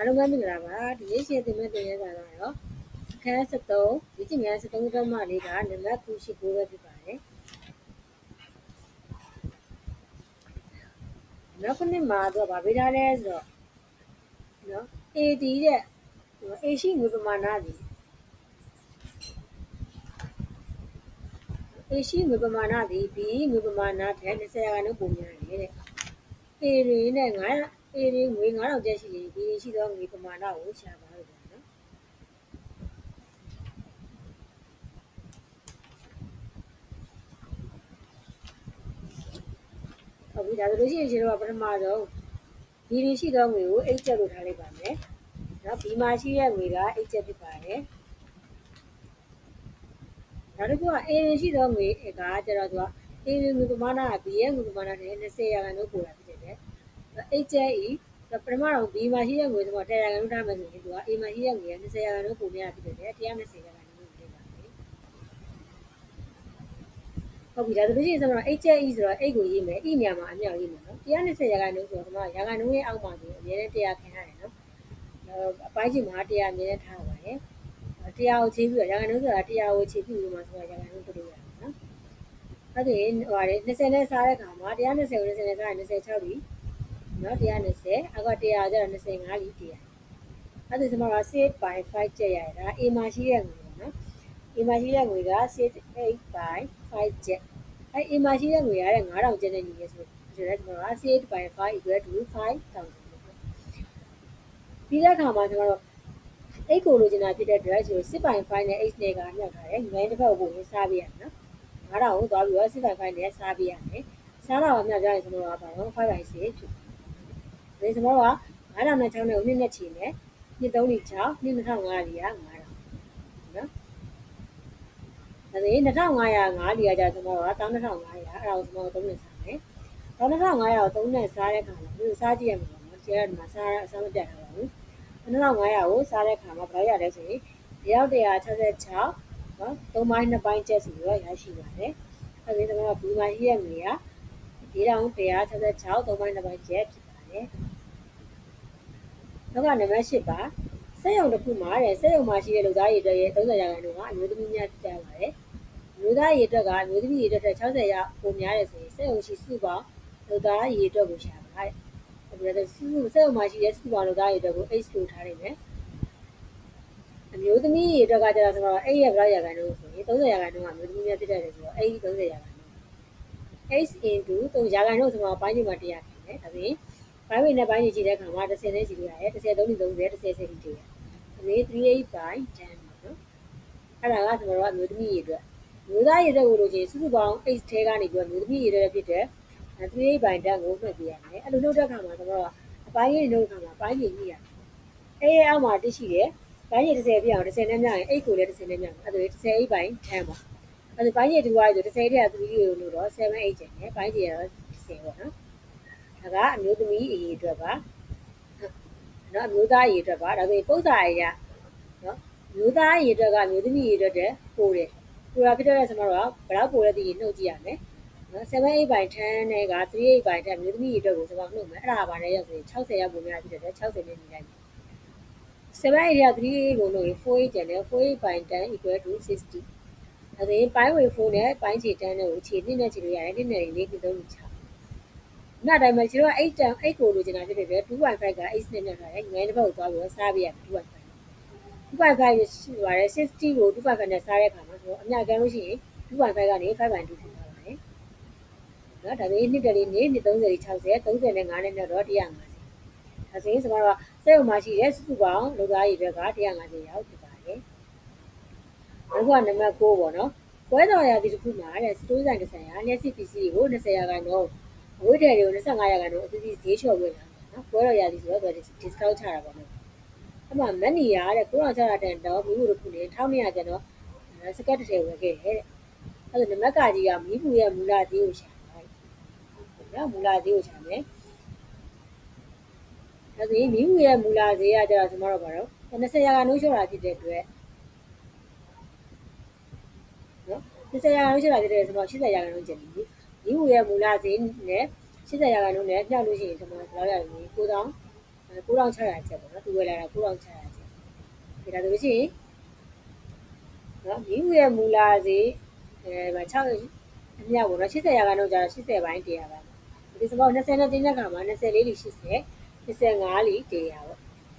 အားလုံးပဲမင်္ဂလာပါဒီနေ့ရှင်းသင်မဲ့သင်ရတာကတော့အခန်း73ဒီကျင်များ73တော့မှလေးကနံပါတ်9ရှိ9ပဲဖြစ်ပါတယ်နောက်ခုနှစ်မှာတော့ဗာပေးထားလဲဆိုတော့နော် AD တဲ့ A ရှိငွေပမာဏဒီ A ရှိငွေပမာဏဒီ B ငွေပမာဏထက်20ရာခိုင်နှုန်းပိုများတယ်တဲ့ A ရင်းနဲ့9 A ရင်းငွေ9000ကျပ်ရှိရင် B ရင်းရှိသောငွေပမာဏကိုရှာပါလို့ပြောနော်ဟုတ်ပြီဒါဆိုလို့ရှိရင်ကျွန်တော်ကပထမဆုံး B ရင်းရှိသောငွေကို H ကျပ်လို့ထားလိုက်ပါမယ်နော် B မှာရှိတဲ့ငွေက H ကျပ်ဖြစ်ပါတယ်နောက်တစ်ခုက A ရင်းရှိသောငွေကကျတော့သူက A ရင်းငွေပမာဏက B ရဲ့ငွေပမာဏနဲ့20ရာခိုင်နှုန်းပိုတာဖြစ် တယ် H ကျပ် E ပထမတော့ B မှာရှိတဲ့ငွေဆိုတော့100ရာခိုင်နှုန်းထားမယ်ဆိုရင်သူက A မှာရှိတဲ့ငွေက20ရာခိုင်နှုန်းပိုများဖြစ်တယ်120ရာခိုင်နှုန်းဖြစ်ပါတယ်ဟုတ်ပြီဒါဆိုလို့ရှိရင်ဆိုတော့ H ကျပ် E ဆိုတော့ H ကိုရေးမယ် E နေရာမှာအမြောက်ရေးမယ်နော်120ရာခိုင်နှုန်းဆိုတော့ဒီမှာရာခိုင်နှုန်းရဲ့အောက်မှာဆိုအများနဲ့100ခင်းရတယ်နော်အပိုင်းချိန်မှာ100အမြဲတမ်းထားပါတယ်100ကိုချိန်ပြီးတော့ရာခိုင်နှုန်းဆိုတာ100ကိုချိန်ပြီးလို့မှဆိုတော့ရာခိုင်နှုန်းပြလို့ရတယ်နော်အဲ့ဒါဟိုလေ20နဲ့စားတဲ့ခါမှာ120ကို20နဲ့စားရင်26လီ နော်120အောက်က100ကျတော့25လီ100အဲ့ဒါဆိုမှတော့6 by 5ကျက်ရတယ်ဒါ A မှာရှိတဲ့ငွေပေါ့နော် A မှာရှိတဲ့ငွေက6 8 by 5ကျက်အဲ့ A မှာရှိတဲ့ငွေရတဲ့9000ကျက်နဲ့ညီရဲဆိုဆိုတော့ကျွန်တော်က6 by 5 equal to 5000ပြီးတဲ့အခါမှာကျွန်တော်တို့8ကိုလိုချင်တာဖြစ်တဲ့အတွက်ဆို6.5နဲ့8နဲ့ကမြောက်ထားတယ်။ငိုင်းတစ်ဖက်ကိုဝင်စားပေးရမယ်နော်။9000ကိုသွားပြီးတော့6.5နဲ့စားပေးရမယ်။စားတော့မြောက်ကြရင်ကျွန်တော်ကဘာလို့5.6ဖြစ်။ ဒါဆိုတော့9000နဲ့6နဲ့ကိုနှစ်နဲ့ချီမယ်။နှစ်3လီ6နှစ်2500လီက9000နော်။ဒါပေမဲ့2500 5လီကကြာကျွန်တော်က12500အဲ့ဒါကိုကျွန်တော်3နဲ့စားမယ်။12500ကို3နဲ့စားတဲ့ခါမှာဒီစားကြည့်ရမှာနော်။ကျဲဒီမှာစားအစားမပြတ်တာပါဘူး။2500ကိုစားတဲ့ခါမှာဘယ်လောက်ရလဲဆိုရင်ဒီရောက်166နော်3ပိုင်း2ပိုင်းကျက်စီတော့ရရှိပါတယ်အဲဒီတော့ဒီမှာရှိရငွေက4166 3ပိုင်း2ပိုင်းကျက်ဖြစ်ပါတယ် နောက်ကနံပါတ်8ပါစက်ရုံတစ်ခုမှာတဲ့စက်ရုံမှာရှိတဲ့လူသားရည်အတွက်ရဲ့30ရာခိုင်နှုန်းကအမျိုးသမီးများတက်ပါတယ်လူသားရည်အတွက်ကအမျိုးသမီးရည်အတွက်60ရာပိုများတယ်ဆိုရင်စက်ရုံရှိစုပေါင်းလူသားရည်အတွက်ကိုရှာပါတဲ့ပြီးတော့စုစုစက်ရုံမှာရှိတဲ့စုပေါင်းလို့သားတွေအတွက်ကို H လို့ထားနိုင်မယ်အမျိုးသမီးတွေအတွက်ကကျတော့ဆိုတော့အဲ့ရဲ့ဘလောက်ရာခိုင်နှုန်းဆိုရင်30ရာခိုင်နှုန်းကအမျိုးသမီးများဖြစ်တယ်ဆိုတော့အဲ့ဒီ30ရာခိုင်နှုန်း H into 3ရာခိုင်နှုန်းဆိုတော့ဘိုင်းဒီမှာ100ဖြစ်တယ်ဒါပြင် ဘိုင်းဝင်နဲ့ဘိုင်းကြီးကြည့်တဲ့အခါမှာ30နဲ့ကြည့်လို့ရတယ်30 30 30 30 30ကြည့်ရတယ်ဒါပြင်38 by 10ပေါ့နော်အဲ့ဒါကဆိုတော့အမျိုးသမီးတွေအတွက်မျိုးသားရတဲ့ကိုလို့ချင်းစုစုပေါင်း H ထဲကနေပြီးတော့မျိုးသမီးရတဲ့ဖြစ်တဲ့38 by 10ကိုမှတ်ပြရမယ်အဲ့လိုလုပ်တဲ့အခါမှာဆိုတော့အပိုင်းကြီးလုပ်တဲ့အခါမှာအပိုင်းကြီးညှိရတယ်အဲ့ရဲ့အောက်မှာတရှိတယ်ဘိုင်းကြီး30ပြအောင်30နဲ့မြရင်8ကိုလည်း30နဲ့မြအောင်အဲ့ဒါ38ဘိုင်း10ပေါ့အဲ့ဒါဘိုင်းကြီးဒီဝါးဆို30တဲ့3ကိုလို့တော့7 8ကျန်တယ်ဘိုင်းကြီးကတော့30ပေါ့နော် ဒါကအမျိုးသမီးအရေးအတွက်ပါနော်အမျိုးသားအရေးအတွက်ပါဒါဆိုရင်ပု္ပ္ပာအရာနော်မျိုးသားအရေးအတွက်ကအမျိုးသမီးအရေးအတွက်တည်းပို့တယ်ပို့တာဖြစ်တဲ့ဆိုတော့ဘယ်တော့ပို့လဲတည်နှုတ်ကြည့်ရမယ်နော်7 8 by 10နဲ့က3 8 by 10မြို့သမီးတွေအတွက်ကိုစပါးနှုတ်မယ်အဲ့ဒါပါနဲ့ရောက်ဆိုရင်60ရောက်ပုံများဖြစ်တယ်60နဲ့ညီလိုက်မယ်7 8ရ3ကိုနှုတ်ရင်4 8ကျန်တယ်4 8 by 10 equal to 60ဒါဆိုရင်ပိုင်းဝေ4နဲ့ပိုင်းခြေ10နဲ့ကိုခြေနှစ်နဲ့ခြေလို့ရတယ်နှစ်နဲ့4နှစ်3ချ နောက်တိုင်းမှာခြေတော့8တန်8ကိုလိုချင်တာဖြစ်တဲ့2.5က8နဲ့မြတ်ထားတယ်ငယ်တစ်ပတ်ကိုသွားပြီးတော့စားပေးရတယ်2.5 2.5ရှိပါတယ်60ကို2.5နဲ့စားတဲ့အခါမှာဆိုတော့အများကြီးလို့ရှိရင်2.5ကနေ5.2ဖြစ်သွားပါတယ်။နော်ဒါပေမဲ့နှစ်တလေးနေနှစ်30 60 30နဲ့5နဲ့တော့150။ဒါဆိုရင်ဆိုတော့စက်ရုံမှာရှိတဲ့စုစုပေါင်းလူသားရည်တွေက150ရောက်ဖြစ်ပါတယ်။အခုကနံပါတ်9ပေါ့နော်။ပွဲတော်ရာဒီတစ်ခုမှာတဲ့စတိုးဆိုင်တစ်ဆိုင်ဟာလျှက်စစ်ပစ္စည်းကို20ရာခိုင်နှုန်း အဝိဒ္ဓရေကို25ရာခိုင်နှုန်းအသီးသီးဈေးလျှော့ဝင်လာတယ်နော်။ပွဲတော်ရာဒီဆိုတော့ discount ချတာပေါ့နော်။အမှမက်နီယာတဲ့ကိုရောင်ချတာတန်တော့မိဖို့တစ်ခုနဲ့1200ကျန်တော့စကတ်တစ်ထည်ဝယ်ခဲ့တယ်တဲ့။အဲ့ဒါနမက်ကကြီးကမိဘူးရဲ့မူလဈေးကိုရှာနော်မူလဈေးကိုချမယ်ဒါဆိုရင်မိမှုရဲ့မူလဈေးကကျတော့ကျွန်တော်တို့ဘာလို့20ရာခိုင်နှုန်းလျှော့တာဖြစ်တဲ့အတွက်နော်20ရာခိုင်နှုန်းလျှော့တာဖြစ်တဲ့ဆိုတော့80ရာခိုင်နှုန်းကျန်ပြီ မိမှုရဲ့မူလဈေးနဲ့80ရာခိုင်နှုန်းနဲ့ပြောက်လို့ရှိရင်ကျွန်တော်ဘယ်လောက်ရလဲ9000 9600ကျပ်ပေါ့နော်သူဝယ်လာတာ9600ကျပ်ဒါဆိုလို့ရှိရင်နော်မိမှုရဲ့မူလာစီအဲ6အမြောက်ပေါ့နော်80ရာခိုင်နှုန်းကျတော့80ပိုင်း100ပိုင်းဒီစမော20နဲ့တင်းတဲ့ခါမှာ24လီ80 25လီ100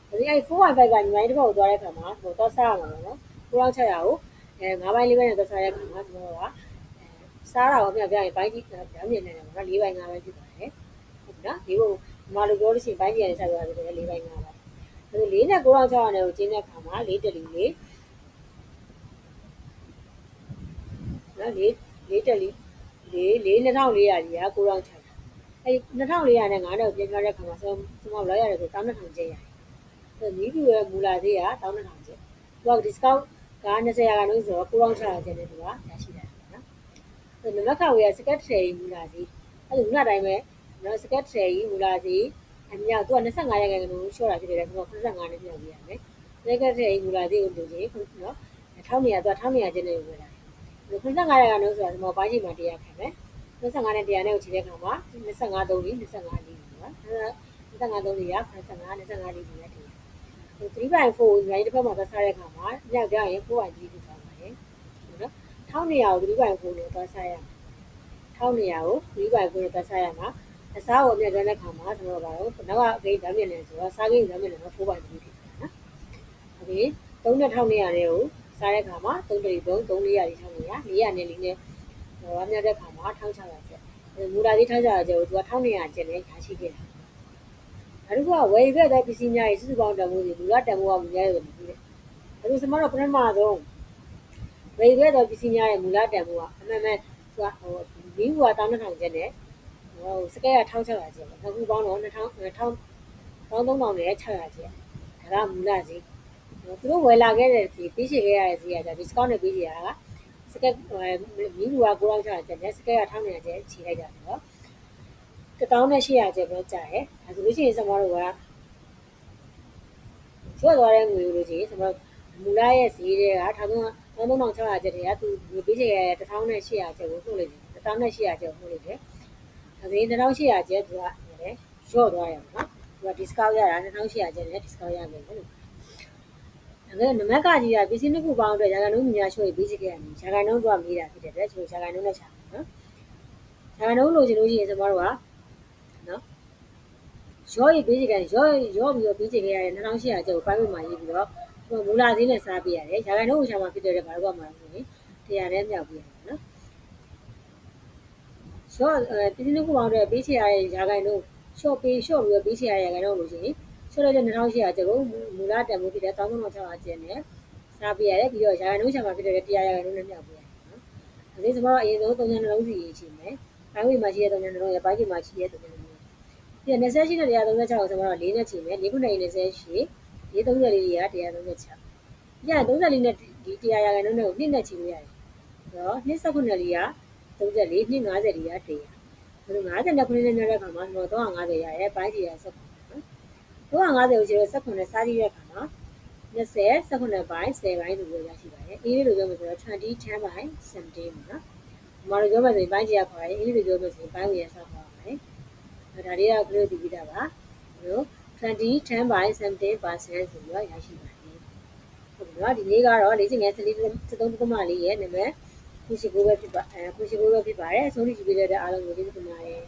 ပေါ့ဒီအဲ့4.5ကညီမလေးတစ်ခါကိုသွားတဲ့ခါမှာဟိုတော့စားရမှာပေါ့နော်9600ကိုအဲ9ပိုင်းလေးပိုင်းနဲ့သွားစားတဲ့ခါမှာကျွန်တော်က စားတာကိုပြန်ပြန်ရင်ပိုင်းကြီးပြန်မြင်နေတယ်ပေါ့နော်၄ပိုင်း၅ပိုင်းဖြစ်ပါတယ်ဟုတ်နော်ဒီဘုံဒီမှာလိုပြောလို့ရှိရင်ပိုင်းကြီးရတဲ့ဆက်သွားတယ်ဆိုတော့၄ပိုင်း၅ပိုင်းဒါဆို၄နဲ့9600နဲ့ကိုကျင်းတဲ့ခါမှာ၄တလီလေးနော်၄၄တလီ၄၄2400ကြီးက9600အဲ့2400နဲ့9နဲ့ကိုပြင်ပြတဲ့ခါမှာစစမောက်လောက်ရတယ်ဆို1200ကျင်းရတယ်အဲ့မိဘူးရဲ့မူလာသေးက1200ကျင်းသူက discount က20ရာခိုင်နှုန်းဆိုတော့9600ကျင်းနဲ့သူကရရှိတယ်နော် အဲ့နံပါတ်ခါဝေးကစကတ်ထရီမူလာသေးအဲ့လိုခုနတိုင်းပဲနော်စကတ်ထရီမူလာသေးအမြောက်သူက25ရာခိုင်နှုန်းရှော့တာဖြစ်တယ်ဆိုတော့85နဲ့မြောက်ပြရမယ်စကတ်ထရီမူလာသေးကိုလူချင်းနော်1200သူက1200ကျင်းနဲ့ဝယ်လာတယ်95ရာခိုင်နှုန်းဆိုတာဒီမှာပိုင်းချိန်မှာတရားခံမယ်25နဲ့100နဲ့ကိုခြေတဲ့ခါမှာ25 3လီ25လီနော်25 3လီက85 25လီနဲ့တည်3.4ညီမကြီးတစ်ဖက်မှာသွားစားတဲ့ခါမှာညောက်ကြရင်4.3လီဖြစ်သွား ထောင်းနေရာကိုသတိပိုင်ကိုလို့သွားဆိုင်ရမှာထောင်းနေရာကိုသတိပိုင်ကိုလို့သွားဆိုင်ရမှာအစားကိုအမြတ်တန်းတဲ့ခါမှာကျွန်တော်တို့ကတော့နောက်ကဂိတ်ဓာတ်မြင့်နေဆိုတော့စားဂိတ်ဓာတ်မြင့်နေတော့ဖိုးပိုင်ပြီးဖြစ်တယ်နော်။အဲဒီသုံးနဲ့ထောင်းနေရာတွေကိုစားတဲ့ခါမှာသုံးတရီသုံးသုံးလေးရာလေးထောင်းနေရလေးရာနဲ့လေးနဲ့ဟိုအမြတ်တဲ့ခါမှာထောင်းချတာကျက်မူလာလေးထောင်းချတာကျက်ကိုသူကထောင်းနေရာကျက်နဲ့ရရှိခဲ့တာ။နောက်တစ်ခုကဝယ်ရတဲ့ပစ္စည်းများရဲ့စုစုပေါင်းတန်ဖိုးတွေလူကတန်ဖိုးကများရတယ်လို့ပြောတယ်။ဒါဆိုစမတော့ပထမဆုံး ဝယ်ရတဲ့ပစ္စည်းများရဲ့မူလာတန်ဖိုးကအမှန်မှန်သူကဟိုမီးဘူးက1200ကျပ်နဲ့ဟိုစကဲက1600ကျပ်ပေါ့။အခုပေါင်းတော့2000 1000 3000နဲ့600ကျပ်။ဒါကမူလာစီ။သူတို့ဝယ်လာခဲ့တဲ့ဒီပေးချေခဲ့ရတဲ့စီကဒါ discount နဲ့ပေးချေရတာကစကက်မီးဘူးက9600ကျပ်နဲ့စကဲက1200ကျပ်ခြေလိုက်တာဆိုတော့1800ကျပ်ပဲကြာတယ်။ဒါဆိုလို့ရှိရင်စမတို့ကကျွတ်သွားတဲ့ငွေလို့ရှိရင်စမတို့ မူလာရဲ့ဈေးတွေက1300ကျပ်တည်းကသူပေးချေရတဲ့1800ကျပ်ကိုပို့လိုက်တယ်။1800ကျပ်ကိုပို့လိုက်တယ်။ဒါဆိုရင်1800ကျပ်သူကလည်းရော့သွားရမှာနော်။သူက discount ရတာ2800ကျပ်နဲ့ discount ရမယ်လို့ဒါကနမကကြီးကပစ္စည်းတစ်ခုပေါင်းအတွက်ရာဂန်နှုန်းများချိုးပြီးချခဲ့ရတယ်။ရာဂန်နှုန်းကမေးတာဖြစ်တဲ့အတွက်ကျွန်တော်ရာဂန်နှုန်းနဲ့ချာနော်။ရာဂန်နှုန်းလိုချင်လို့ရှိရင်ကျွန်တော်တို့ကနော်ရော့ရေးပေးချခဲ့ရော့ရော့ပြီးတော့ပေးချခဲ့ရတဲ့2800ကျပ်ကိုပိုင်းဝေမှာရေးပြီးတော့ မူလာဈေးနဲ့စားပေးရတယ်။ရာဂန်နှုန်းကိုချာမှာဖြစ်တဲ့ဘာလို့ကမှဆိုရင်တရားနဲ့မြောက်ပေးရတယ်နော်။ရော့ပစ္စည်းတစ်ခုပေါင်းအတွက်ပေးချရတဲ့ရာဂန်နှုန်း short ပေး short ပြီးတော့ပေးချရတဲ့ရာဂန်နှုန်းလို့ရှိရင်ဆိုတော့2800ကျပ်ကိုမူလတန်ဖိုးဖြစ်တဲ့3600ကျပ်နဲ့စားပြရတယ်ပြီးတော့ရာခိုင်နှုန်းချမှာဖြစ်တဲ့100ရာခိုင်နှုန်းနဲ့မြောက်ပြရတယ်နော်။ဒါလေးစမတော့အရင်ဆုံး3ညနှလုံးစီရေးချင်မယ်။ပိုင်းဝေမှာရှိတဲ့3ညနှလုံးရဲ့ပိုင်းကြီးမှာရှိတဲ့3ညနှလုံး။ပြီးတော့28နဲ့136ကိုစမတော့4နဲ့ချင်မယ်။4ခုနဲ့28 ရေး30လေးတွေက136ပြန်34နဲ့ဒီ100ရာခိုင်နှုန်းတွေကိုနှစ်နဲ့ချလို့ရတယ်တော့နှစ်19လေးက34နှစ်50လေးက100ဘယ်လို50နဲ့9နဲ့ညတဲ့အခါမှာတော့350ရရဲ့ပိုင်းကြီးရဆက်နော်350ကိုကျတော့19နဲ့စားကြည့်တဲ့အခါမှာ20 19ပိုင်း10ပိုင်းလို့ပြောရရှိပါတယ်အင်္ဂလိပ်လိုပြောမယ်ဆိုတော့20 10ပိုင်း17ပေါ့နော်မတော်ပြောမယ်ဆိုရင်ပိုင်းကြီးရခေါ်ရတယ်အင်္ဂလိပ်လိုပြောမယ်ဆိုရင်ပိုင်းကြီးရဆက်ခေါ်ရတယ်ဒါတွေကကလေးတည်ပြီးတာပါဘယ်လို 2010 by 17%ဆိုပြီးတော့ရရှိပါတယ်ဟုတ်ပြီနော်ဒီနေ့ကတော့လေ့ကျင့်ငယ်13.4ရဲ့နံပါတ်ကိုရှိကိုပဲဖြစ်ပါအဲကိုရှိကိုပဲဖြစ်ပါတယ်အဆုံးထိကြည့်ပေးတဲ့အားလုံးကိုကျေးဇူးတင်ပါတယ်